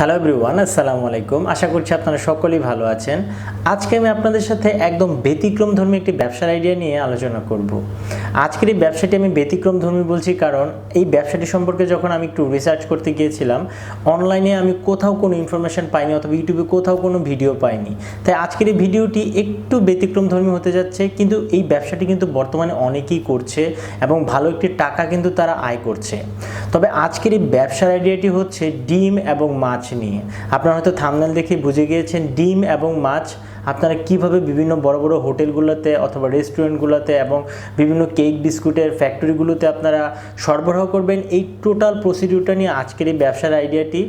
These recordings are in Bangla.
হ্যালো এভরিওয়ান আসসালামু আলাইকুম। আশা করছি আপনারা সকলেই ভালো আছেন। আজকে আমি আপনাদের সাথে একদম ব্যতিক্রম ধর্মী একটি ব্যবসার আইডিয়া নিয়ে আলোচনা করব। আজকের এই ব্যবসাটি আমি ব্যতিক্রম ধর্মী বলছি কারণ এই ব্যবসাটি সম্পর্কে যখন আমি একটু রিসার্চ করতে গিয়েছিলাম অনলাইনে আমি কোথাও কোনো ইনফরমেশন পাইনি অথবা ইউটিউবে কোথাও কোনো ভিডিও পাইনি। তাই আজকের এই ভিডিওটি একটু ব্যতিক্রম ধর্মী হতে যাচ্ছে, কিন্তু এই ব্যবসাটি কিন্তু বর্তমানে অনেকেই করছে এবং ভালো একটি টাকা কিন্তু তারা আয় করছে। তবে আজকের এই ব্যবসার আইডিয়াটি হচ্ছে ডিম এবং মাছ নিয়ে। আপনারা হয়তো থামনাল দেখে বুঝে গিয়েছেন ডিম এবং মাছ আপনারা কীভাবে বিভিন্ন বড় বড় হোটেলগুলোতে অথবা রেস্টুরেন্টগুলোতে এবং বিভিন্ন কেক বিস্কুটের ফ্যাক্টরিগুলোতে আপনারা সরবরাহ করবেন, এই টোটাল প্রসিডিউরটা নিয়ে আজকের এই ব্যবসার আইডিয়াটি।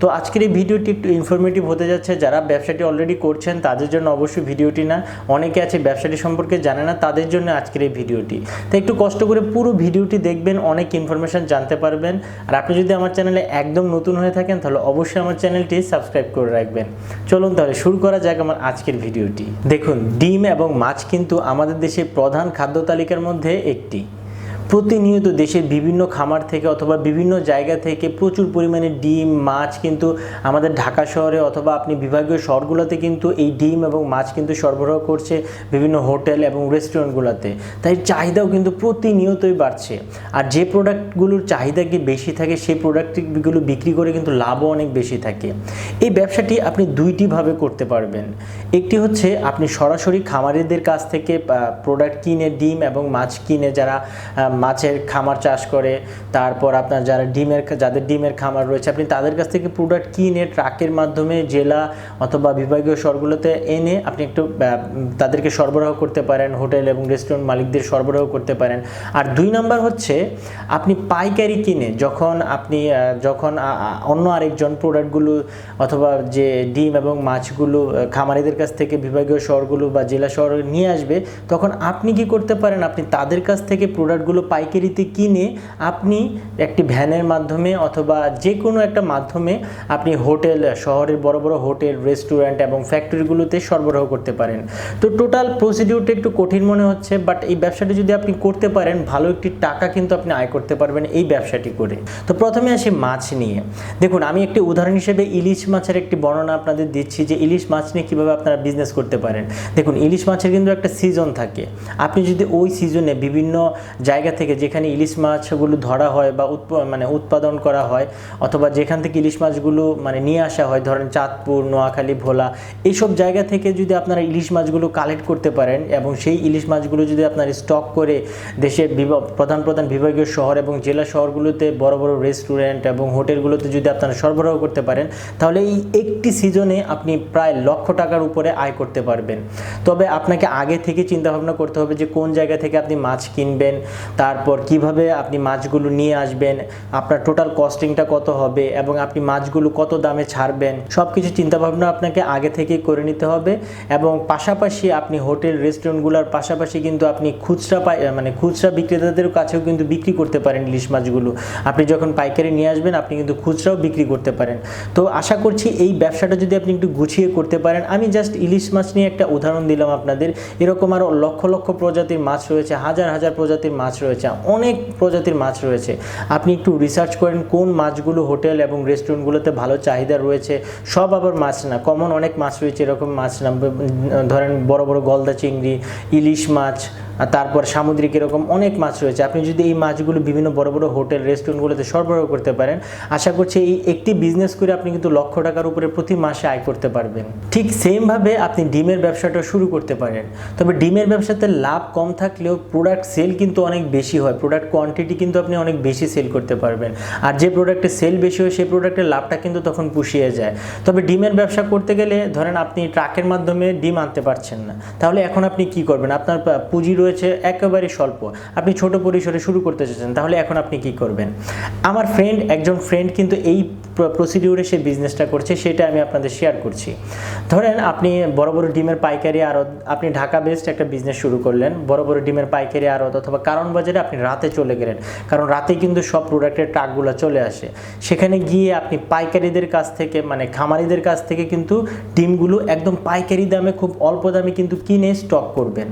তো আজকের এই ভিডিওটি একটু ইনফরমেটিভ হতে যাচ্ছে, যারা ব্যবসাটি অলরেডি করছেন তাদের জন্য অবশ্যই ভিডিওটি না, অনেকে আছে ব্যবসাটি সম্পর্কে জানে না, তাদের জন্য আজকের এই ভিডিওটি। তো একটু কষ্ট করে পুরো ভিডিওটি দেখবেন, অনেক ইনফরমেশন জানতে পারবেন। আর আপনি যদি আমার চ্যানেলে একদম নতুন হয়ে থাকেন, তাহলে অবশ্যই আমার চ্যানেলটি সাবস্ক্রাইব করে রাখবেন। চলুন তাহলে শুরু করা যাক আমার আজকের ভিডিওটি। দেখুন ডিম এবং মাছ কিন্তু আমাদের দেশে প্রধান খাদ্য তালিকার মধ্যে একটি। প্রতিনিয়ত দেশের বিভিন্ন খামার থেকে অথবা বিভিন্ন জায়গা থেকে প্রচুর পরিমাণে ডিম, মাছ কিন্তু আমাদের ঢাকা শহরে অথবা আপনি বিভাগীয় শহরগুলোতে কিন্তু এই ডিম এবং মাছ কিন্তু সরবরাহ করছে বিভিন্ন হোটেল এবং রেস্টুরেন্টগুলোতে। তাই চাহিদাও কিন্তু প্রতিনিয়তই বাড়ছে। আর যে প্রোডাক্টগুলোর চাহিদা কি বেশি থাকে, সেই প্রোডাক্টগুলো বিক্রি করে কিন্তু লাভও অনেক বেশি থাকে। এই ব্যবসাটি আপনি দুইটিভাবে করতে পারবেন। একটি হচ্ছে আপনি সরাসরি খামারিদের কাছ থেকে প্রোডাক্ট কিনে, ডিম এবং মাছ কিনে যারা মাছের খামার চাষ করে, তারপর আপনার যারা ডিমের যাদের ডিমের খামার রয়েছে, আপনি তাদের কাছ থেকে প্রোডাক্ট কিনে ট্রাকের মাধ্যমে জেলা অথবা বিভাগীয় শহরগুলোতে এনে আপনি একটু তাদেরকে সরবরাহ করতে পারেন, হোটেল এবং রেস্টুরেন্ট মালিকদের সরবরাহ করতে পারেন। আর দুই নাম্বার হচ্ছে, আপনি পাইকারি কিনে যখন আপনি যখন অন্য আরেকজন প্রোডাক্টগুলো অথবা যে ডিম এবং মাছগুলো খামারিদের কাছ থেকে বিভাগীয় শহরগুলো বা জেলা শহরে নিয়ে আসবে, তখন আপনি কি করতে পারেন? আপনি তাদের কাছ থেকে প্রোডাক্টগুলো পাইকারিতে কিনে আপনি একটি ভ্যানের মাধ্যমে অথবা যে কোনো একটা মাধ্যমে আপনি হোটেল, শহরের বড় বড় হোটেল, রেস্টুরেন্ট এবং ফ্যাক্টরিগুলোতে সরবরাহ করতে পারেন। তো টোটাল প্রসিডিউরটা একটু কঠিন মনে হচ্ছে, বাট এই ব্যবসাটি যদি আপনি করতে পারেন, ভালো একটি টাকা কিন্তু আপনি আয় করতে পারবেন এই ব্যবসাটি করে। তো প্রথমে আসি মাছ নিয়ে। দেখুন, আমি একটি উদাহরণ হিসেবে ইলিশ মাছের একটি বর্ণনা আপনাদের দিচ্ছি যে ইলিশ মাছ নিয়ে কীভাবে আপনারা বিজনেস করতে পারেন। দেখুন, ইলিশ মাছের কিন্তু একটা সিজন থাকে। আপনি যদি ওই সিজনে বিভিন্ন জায়গা থেকে যেখানে ইলিশ মাছগুলো ধরা হয় বা উৎপ- মানে উৎপাদন করা হয়, অথবা যেখান থেকে ইলিশ মাছগুলো মানে নিয়ে আসা হয়, ধরেন চাঁদপুর, নোয়াখালী, ভোলা, এইসব জায়গা থেকে যদি আপনারা ইলিশ মাছগুলো কালেক্ট করতে পারেন এবং সেই ইলিশ মাছগুলো যদি আপনারা স্টক করে দেশের প্রধান প্রধান বিভাগীয় শহর এবং জেলা শহরগুলোতে বড় বড় রেস্টুরেন্ট এবং হোটেলগুলোতে যদি আপনারা সরবরাহ করতে পারেন, তাহলে এই একটি সিজনে আপনি প্রায় লক্ষ টাকার উপরে আয় করতে পারবেন। তবে আপনাকে আগে থেকে চিন্তা ভাবনা করতে হবে যে কোন জায়গা থেকে আপনি মাছ কিনবেন তারপর কীভাবে আপনি মাছগুলো নিয়ে আসবেন, আপনার টোটাল কস্টিংটা কত হবে এবং আপনি মাছগুলো কত দামে ছাড়বেন সব কিছু চিন্তাভাবনা আপনাকে আগে থেকেই করে নিতে হবে এবং পাশাপাশি আপনি হোটেল, রেস্টুরেন্টগুলোর পাশাপাশি কিন্তু আপনি খুচরা মানে খুচরা বিক্রেতাদের কাছেও কিন্তু বিক্রি করতে পারেন ইলিশ মাছগুলো। আপনি যখন পাইকারি নিয়ে আসবেন, আপনি কিন্তু খুচরাও বিক্রি করতে পারেন। তো আশা করছি এই ব্যবসাটা যদি আপনি একটু গুছিয়ে করতে পারেন, আমি জাস্ট ইলিশ মাছ নিয়ে একটা উদাহরণ দিলাম আপনাদের। এরকম আরও লক্ষ লক্ষ প্রজাতির মাছ রয়েছে, হাজার হাজার প্রজাতির মাছ রয়েছে। অনেক প্রজাতির মাছ রয়েছে। আপনি একটু রিসার্চ করেন কোন মাছগুলো হোটেল এবং রেস্টুরেন্টগুলোতে ভালো চাহিদা রয়েছে। সব আবার মাছ না কমন অনেক মাছ রয়েছে, এরকম মাছ না ধরেন বড় বড় গলদা চিংড়ি, ইলিশ মাছ আর তারপর সামুদ্রিক এরকম অনেক মাছ রয়েছে। আপনি যদি এই মাছগুলো বিভিন্ন বড় বড় হোটেল, রেস্টুরেন্টগুলোতে সরবরাহ করতে পারেন, আশা করছি এই একটি বিজনেস করে আপনি কিন্তু লক্ষ টাকার উপরে প্রতি মাসে আয় করতে পারবেন। ঠিক সেমভাবে আপনি ডিমের ব্যবসাটা শুরু করতে পারেন। তবে ডিমের ব্যবসাতে লাভ কম থাকলেও প্রোডাক্ট সেল কিন্তু অনেক বেশি হয়। প্রোডাক্ট কোয়ান্টিটি কিন্তু আপনি অনেক বেশি সেল করতে পারবেন। আর যে প্রোডাক্টের সেল বেশি হয়, সেই প্রোডাক্টের লাভটা কিন্তু তখন পুষিয়ে যায়। তবে ডিমের ব্যবসা করতে গেলে ধরেন আপনি ট্রাকের মাধ্যমে ডিম আনতে পারছেন না। তাহলে এখন আপনি কি করবেন? আপনার পুঁজি রয়েছে একেবারে স্বল্প। আপনি ছোট পরিসরে শুরু করতে চাইছেন তাহলে এখন আপনি কি করবেন? আমার ফ্রেন্ড একজন ফ্রেন্ড কিন্তু এই প্রসিডিউরে সে বিজনেসটা করছে, সেটা আমি আপনাদের শেয়ার করছি। ধরেন আপনি বড় বড় ডিমের পাইকারি আড়ত, আপনি ঢাকা বেসড একটা বিজনেস শুরু করলেন, বড় বড় ডিমের পাইকারি আড়ত অথবা কারণ বাজারে আপনি রাতে চলে গেলেন, কারণ রাতে কিন্তু সব প্রোডাক্টের ট্রাকগুলো চলে আসে। সেখানে গিয়ে আপনি পাইকারিদের কাছ থেকে মানে খামারিদের কাছ থেকে কিন্তু ডিমগুলো একদম পাইকারি দামে, খুব অল্প দামে কিন্তু কিনে স্টক করবেন।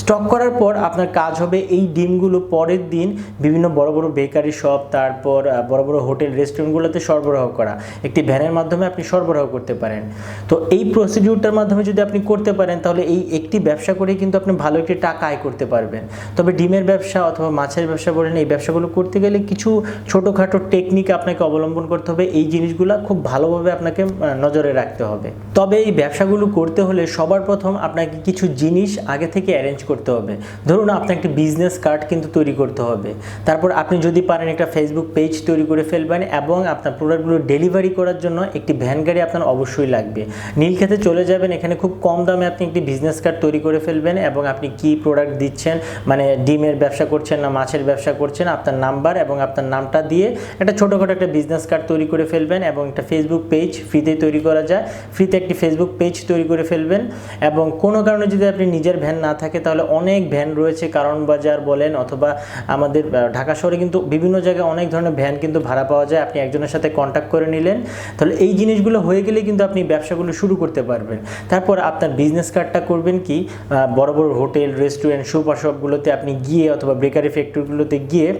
স্টক করার পর আপনার কাজ হবে এই ডিমগুলো পরের দিন বিভিন্ন বড় বড় বেকারি শপ তারপর বড় বড় হোটেল রেস্টুরেন্টগুলোতে সরবরাহ সরবরাহ করা, একটি ভ্যানের মাধ্যমে আপনি সরবরাহ করতে পারেন। তো এই প্রসিডিউরটার মাধ্যমে যদি আপনি করতে পারেন, তাহলে এই একটি ব্যবসা করে কিন্তু আপনি ভালো একটি টাকা আয় করতে পারবেন। তবে ডিমের ব্যবসা অথবা মাছের ব্যবসা বলেন, এই ব্যবসাগুলো করতে গেলে কিছু ছোটোখাটো টেকনিক আপনাকে অবলম্বন করতে হবে। এই জিনিসগুলো খুব ভালোভাবে আপনাকে নজরে রাখতে হবে। তবে এই ব্যবসাগুলো করতে হলে সবার প্রথম আপনাকে কিছু জিনিস আগে থেকে অ্যারেঞ্জ করতে হবে। ধরুন আপনার একটি বিজনেস কার্ড কিন্তু তৈরি করতে হবে। তারপর আপনি যদি পারেন একটা ফেসবুক পেজ তৈরি করে ফেলবেন এবং আপনার প্রোডাক্টগুলো ডেলিভারি করার জন্য একটি ভ্যান গাড়ি আপনার অবশ্যই লাগবে। নীলক্ষেতে চলে যাবেন, এখানে খুব কম দামে আপনি একটি বিজনেস কার্ড তৈরি করে ফেলবেন এবং আপনি কি প্রোডাক্ট দিচ্ছেন মানে ডিমের ব্যবসা করছেন না মাছের ব্যবসা করছেন, আপনার নাম্বার এবং আপনার নামটা দিয়ে একটা ছোটোখাটো একটা বিজনেস কার্ড তৈরি করে ফেলবেন এবং একটা ফেসবুক পেজ ফ্রিতে তৈরি করা যায়। ফ্রিতে একটি ফেসবুক পেজ তৈরি করে ফেলবেন এবং কোনো কারণে যদি আপনি নিজের ভ্যান না থাকে, তাহলে অনেক ভ্যান রয়েছে, কারণ বাজার বলেন অথবা আমাদের ঢাকা শহরে কিন্তু বিভিন্ন জায়গায় অনেক ধরনের ভ্যান কিন্তু ভাড়া পাওয়া যায়। আপনি একজনের সাথে কন্ট্যাক্ট করে নিলেন, তাহলে এই জিনিসগুলো হয়ে গেলে কিন্তু আপনি ব্যবসাগুলো শুরু করতে পারবেন। তারপর আপনার বিজনেস কার্ডটা করবেন কি বড় বড় হোটেল রেস্টুরেন্ট সুপার শপগুলোতে আপনি গিয়ে অথবা বেকারি ফ্যাক্টরিগুলোতে গিয়ে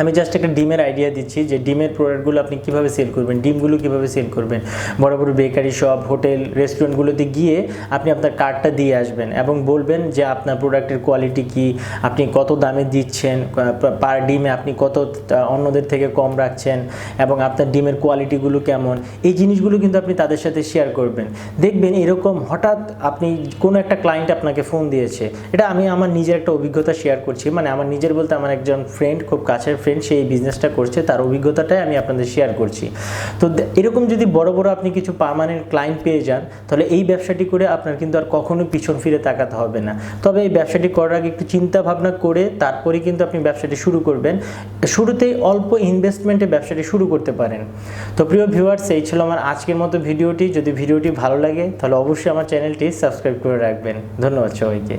আমি জাস্ট একটা ডিমের আইডিয়া দিচ্ছি যে ডিমের প্রোডাক্টগুলো আপনি কীভাবে সেল করবেন, ডিমগুলো কীভাবে সেল করবেন। বড় বড় বেকারি শপ হোটেল রেস্টুরেন্টগুলোতে গিয়ে আপনি আপনার কার্ডটা দিয়ে আসবেন এবং বলবেন যে আপনার প্রোডাক্টের কোয়ালিটি কি, আপনি কত দামে দিচ্ছেন পার ডিমে আপনি কত অন্যদের থেকে কম রাখছেন এবং আপনার ডিমের কোয়ালিটিগুলো কেমন। এই জিনিসগুলো কিন্তু আপনি তাদের সাথে শেয়ার করবেন। দেখবেন এরকম হঠাৎ আপনি কোনো একটা ক্লায়েন্ট আপনাকে ফোন দিয়েছে। এটা আমি আমার নিজের একটা অভিজ্ঞতা শেয়ার করছি। মানে আমার নিজের বলতে আমার একজন ফ্রেন্ড খুব কাছের ফ্রেন্ড সেই বিজনেসটা করছে, তার অভিজ্ঞতাটাই আমি আপনাদের শেয়ার করছি। তো এরকম যদি বড় বড় আপনি কিছু পার্মানেন্ট ক্লায়েন্ট পেয়ে যান, তাহলে এই ব্যবসাটি করে আপনার কিন্তু আর কখনো পিছন ফিরে তাকাতে হবে না। তবে এই ব্যবসাটি করার আগে একটু চিন্তা ভাবনা করে তারপরে কিন্তু আপনি ব্যবসাটি শুরু করবেন। শুরুতেই অল্প ইনভেস্টমেন্টে ব্যবসাটি শুরু করতে পারেন। তো প্রিয় ভিউয়ার্স এই ছিল আমার আজকের মতো ভিডিওটি। যদি ভিডিওটি ভালো লাগে, তাহলে অবশ্যই আমার চ্যানেলটি সাবস্ক্রাইব করে রাখবেন। ধন্যবাদ সবাইকে।